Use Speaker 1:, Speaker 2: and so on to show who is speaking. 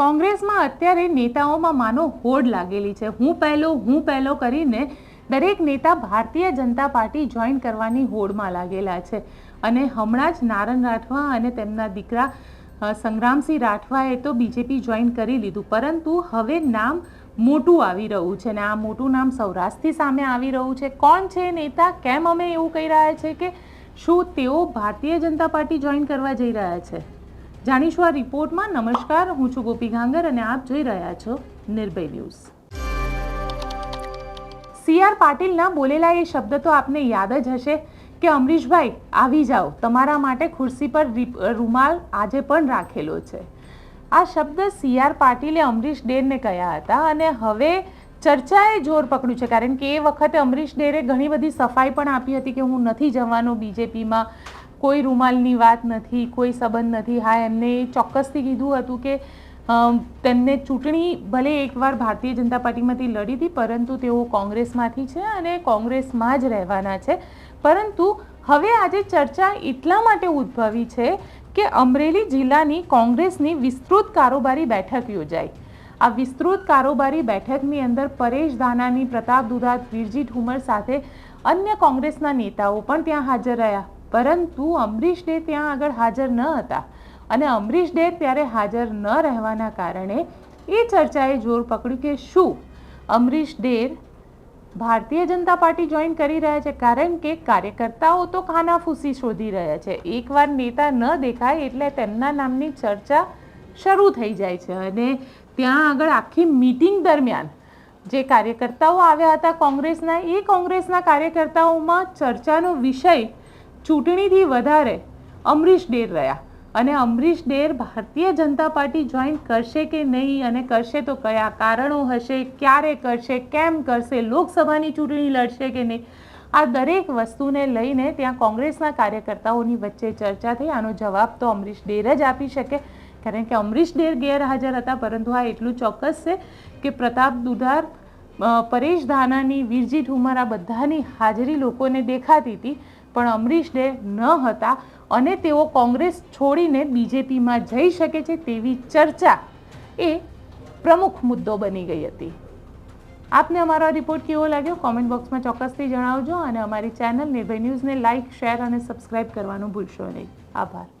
Speaker 1: કોંગ્રેસમાં અત્યારે નેતાઓમાં માનો હોડ લાગેલી છે. હું પહેલો હું પહેલો કરીને દરેક નેતા ભારતીય જનતા પાર્ટી જોઈન કરવાની હોડમાં લાગેલા છે. અને હમણાં જ નારણ રાઠવા અને તેમના દીકરા સંગ્રામસિંહ રાઠવાએ તો બીજેપી જોઈન કરી લીધું. પરંતુ હવે નામ મોટું આવી રહ્યું છે ને આ મોટું નામ સૌરાષ્ટ્રથી સામે આવી રહ્યું છે. કોણ છે નેતા? કેમ અમે એવું કહી રહ્યા છે કે શું તેઓ ભારતીય જનતા પાર્ટી જોઈન કરવા જઈ રહ્યા છે? જાણીશું આ રિપોર્ટમાં. નમસ્કાર, હું છું ગોપી ગાંગર અને આપ જોઈ રહ્યા છો નિર્ભય ન્યૂઝ. સી આર પાટીલના બોલેલા એ શબ્દ તો આપને યાદ જ હશે કે અમરીશભાઈ, આવી જાઓ. તમારા માટે ખુરશી પર રૂમાલ આજે પણ રાખેલો છે. આ શબ્દ સી આર પાટીલે અમરીશ ડેરને કહ્યા હતા અને હવે ચર્ચાએ જોર પકડ્યું છે. કારણ કે એ વખતે અમરીશ ડેરે ઘણી બધી સફાઈ પણ આપી હતી કે હું નથી જવાનો. બીજેપીમાં કોઈ રૂમાલની વાત નથી, કોઈ સંબંધ નથી. હા, એમને ચોક્કસથી કીધું હતું કે તેમને ચૂંટણી ભલે એકવાર ભારતીય જનતા પાર્ટીમાંથી લડી હતી, પરંતુ તેઓ કોંગ્રેસમાંથી છે અને કોંગ્રેસમાં જ રહેવાના છે. પરંતુ હવે આજે ચર્ચા એટલા માટે ઉદ્ભવી છે કે અમરેલી જિલ્લાની કોંગ્રેસની વિસ્તૃત કારોબારી બેઠક યોજાઈ. આ વિસ્તૃત કારોબારી બેઠકની અંદર પરેશ ધાનાની, પ્રતાપ દુધાત વીરજી ઠુમર સાથે અન્ય કોંગ્રેસના નેતાઓ પણ ત્યાં હાજર રહ્યા. પરંતુ અમરીશ ડે ત્યાં આગળ હાજર ન હતા. અને અમરીશ ડે ત્યારે હાજર ન રહેવાના કારણે એ ચર્ચાએ જોર પકડ્યું કે શું? અમરીશ ડેર ભારતીય જનતા પાર્ટી જોઈન કરી રહ્યા છે કારણ કે કાર્યકર્તાઓ તો ખાનાફૂસી શોધી રહ્યા છે. એકવાર નેતા ન દેખાય એટલે તેમના નામની ચર્ચા શરૂ થઈ જાય છે અને ત્યાં આગળ આખી મીટિંગ દરમિયાન જે કાર્યકર્તાઓ આવ્યા હતા કોંગ્રેસના, એ કોંગ્રેસના કાર્યકર્તાઓમાં ચર્ચાનો વિષય ચૂંટણીથી વધારે અમરીશ ડેર રહ્યા. અને અમરીશ ડેર ભારતીય જનતા પાર્ટી જોઈન કરશે કે નહીં અને કરશે તો કયા કારણો હશે, ક્યારે કરશે, કેમ કરશે, લોકસભાની ચૂંટણી લડશે કે નહીં, આ દરેક વસ્તુને લઈને ત્યાં કોંગ્રેસના કાર્યકર્તાઓની વચ્ચે ચર્ચા થઈ. આનો જવાબ તો અમરીશ ડેર જ આપી શકે, કારણ કે અમરીશ ડેર ગેરહાજર હતા, પરંતુ આ એટલું ચોક્કસ છે કે પ્રતાપ દુધાર પરેશ ધાનાની વીરજી ઠુમર આ બધાની હાજરી લોકોને દેખાતી હતી. પણ અમરીશ ડે ન હતા અને તેઓ કોંગ્રેસ છોડીને બીજેપીમાં જઈ શકે છે તેવી ચર્ચા એ પ્રમુખ મુદ્દો બની ગઈ હતી. આપને અમારો આ રિપોર્ટ કેવો લાગ્યો? કોમેન્ટ બોક્સમાં ચોક્કસથી જણાવજો અને અમારી ચેનલ નિર્ભય ન્યૂઝને લાઇક શેર અને સબસ્ક્રાઇબ કરવાનું ભૂલશો નહીં. આભાર.